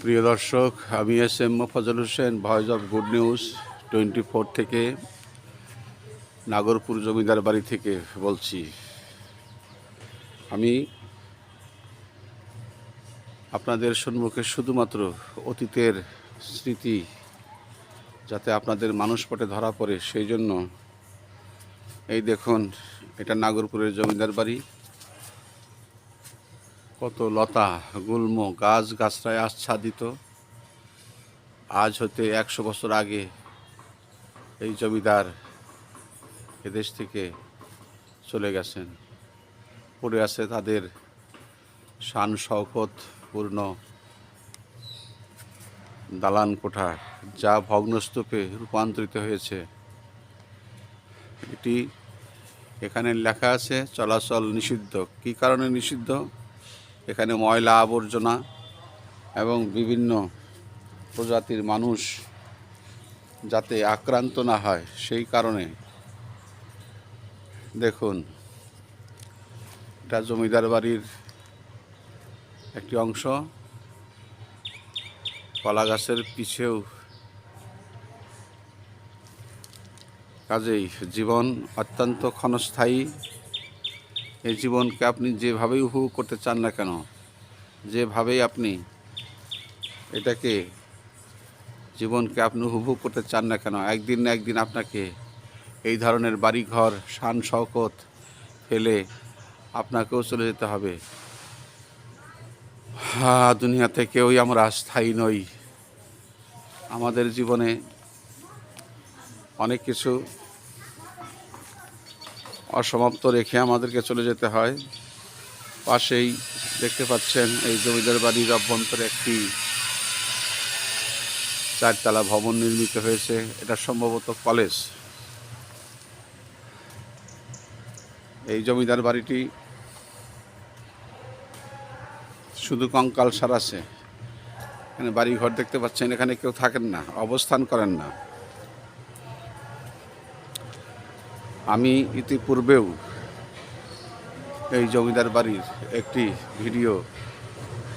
প্রিয় দর্শক, আমি S M Fazal Hossain, voice of good news twenty four থেকে নাগরপুর জমিদার বাড়ি থেকে বলছি। আমি আপনাদের সম্মুখে শুধুমাত্র অতীতের স্মৃতি যাতে আপনাদের মানুষ পটে ধরা পড়ে, সেই জন্য এই দেখুন, এটা নাগরপুরের জমিদার বাড়ি। কত লতা, গুল্ম, গাছ, গাছরায় আচ্ছাদিত। আজ হতে একশো বছর আগে এই জমিদার এদেশ থেকে চলে গেছেন। পড়ে আছে তাদের শান শওকত পূর্ণ দালান কোঠা, যা ভগ্নস্তূপে রূপান্তরিত হয়েছে। এটি এখানে লেখা আছে, চলাচল নিষিদ্ধ। কী কারণে নিষিদ্ধ? এখানে ময়লা আবর্জনা এবং বিভিন্ন প্রজাতির মানুষ যাতে আক্রান্ত না হয়, সেই কারণে দেখুন, এটা জমিদার বাড়ির একটি অংশ। কলা গাছের পিছেও কাজেই জীবন অত্যন্ত ক্ষণস্থায়ী। এই জীবনকে আপনি যেভাবেই উপভোগ করতে চান না কেন, যেভাবেই আপনি এটাকে, জীবনকে আপনি উপভোগ করতে চান না কেন, একদিন না একদিন আপনাকে এই ধরনের বাড়িঘর, শান শওকত ফেলে আপনাকেও চলে যেতে হবে। হা দুনিয়া থেকেওই আমরা স্থায়ী নই। আমাদের জীবনে অনেক কিছু অসমাপ্ত রেখে আমাদেরকে চলে যেতে হয়। পাশেই দেখতে পাচ্ছেন এই জমিদার বাড়ির অভ্যন্তরে একটি চারতলা ভবন নির্মিত হয়েছে। এটা সম্ভবত কলেজ। এই জমিদার বাড়িটি শুধু কঙ্কাল সার আছে। এখানে বাড়ি ঘর দেখতে পাচ্ছেন, এখানে কেউ থাকেন না, অবস্থান করেন না। আমি ইতিপূর্বেও এই জমিদার বাড়ির একটি ভিডিও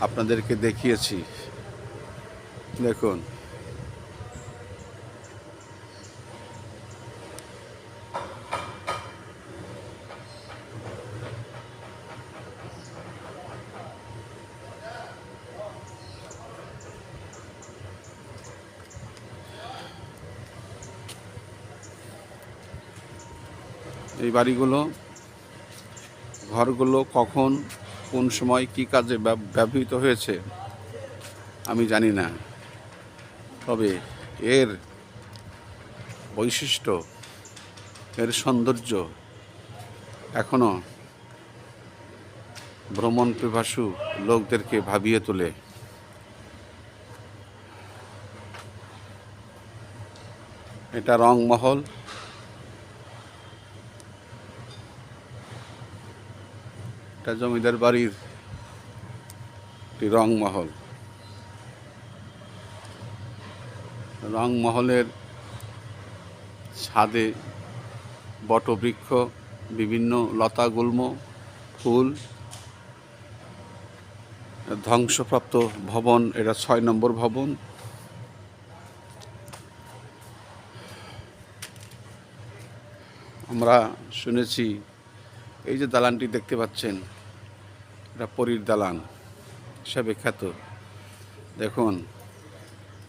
আপনাদেরকে দেখিয়েছি। দেখুন। এই বাড়িগুলো, ঘরগুলো কখন, কোন সময় কী কাজে ব্যবহৃত হয়েছে, আমি জানি না। তবে এর বৈশিষ্ট্য, এর সৌন্দর্য এখনও ভ্রমণ পিপাসু লোকদেরকে ভাবিয়ে তোলে। এটা রংমহল। এটা জমিদার বাড়ির একটি রংমহল। রংমহলের ছাদে বটবৃক্ষ, বিভিন্ন লতা গুল্ম ফুল, ধ্বংসপ্রাপ্ত ভবন, এটা ছয় নম্বর ভবন। আমরা শুনেছি এই যে দালানটি দেখতে পাচ্ছেন, এটা পরীর দালান হিসাবে খ্যাত দেখুন,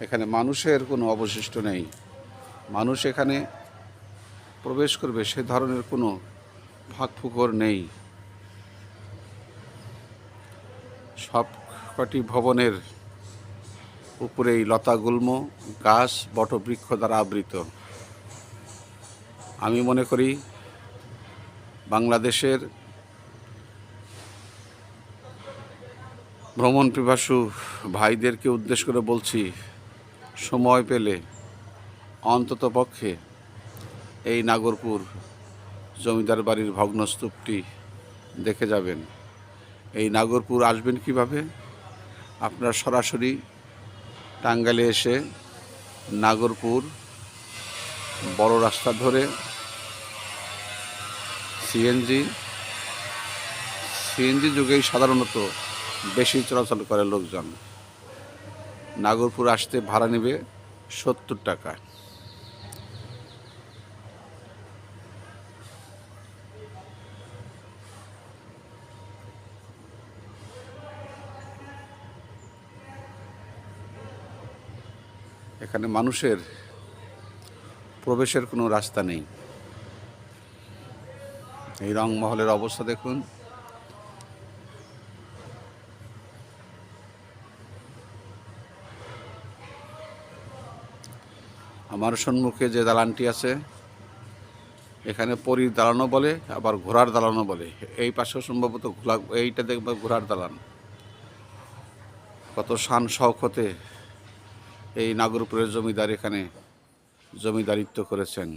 এখানে মানুষের কোনো অবশিষ্ট নেই। মানুষ এখানে প্রবেশ করবে, সে ধরনের কোনো ফাঁক ফুকর নেই। সব কটি ভবনের উপরেই লতাগুল্ম গাছ বটবৃক্ষ দ্বারা আবৃত। আমি মনে করি বাংলাদেশের ভ্রমণ পিপাসু ভাইদেরকে উদ্দেশ্য করে বলছি, সময় পেলে অন্তত পক্ষে এই নাগরপুর জমিদার বাড়ির ভগ্নস্তূপটি দেখে যাবেন। এই নাগরপুর আসবেন কীভাবে? আপনারা সরাসরি টাঙ্গাইলে এসে নাগরপুর বড় রাস্তা ধরে সিএনজি সিএনজি যুগেই সাধারণত বেশি চলাচল করে লোকজন। নাগরপুর আসতে ভাড়া নেবে সত্তর টাকা। এখানে মানুষের প্রবেশের কোনো রাস্তা নেই। এই রংমহলের অবস্থা দেখুন। আমার সম্মুখে যে দালানটি আছে, এখানে পরীর দালানও বলে, আবার ঘোড়ার দালানও বলে। এই পাশেও সম্ভবত ঘোলা এইটা দেখবে ঘোড়ার দালান। কত শান শওকতে এই নাগরপুরের জমিদার এখানে জমিদারিত্ব করেছেন।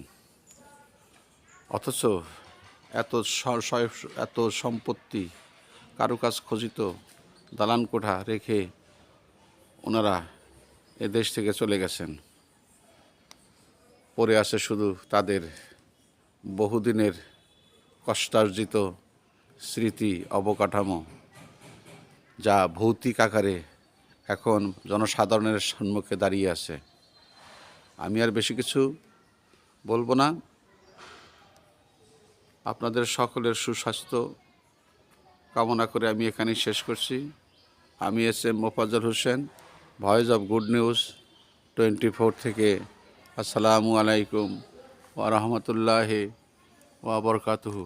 অথচ এত এত সম্পত্তি কারুকাজ খচিত দালান কোঠা রেখে ওনারা এ দেশ থেকে চলে গেছেন। পড়ে আছে শুধু তাদের বহুদিনের কষ্টার্জিত স্মৃতি, অবকাঠামো, যা ভৌতিক আকারে এখন জনসাধারণের সম্মুখে দাঁড়িয়ে আছে। আমি আর বেশি কিছু বলব না। আপনাদের সকলের সুস্বাস্থ্য কামনা করে আমি এখানেই শেষ করছি। আমি S M Mofazzal Hossain, voice of good news twenty four থেকে। আসসালামু আলাইকুম ওয়া রহমতুল্লাহ ওয়া বারাকাতুহু।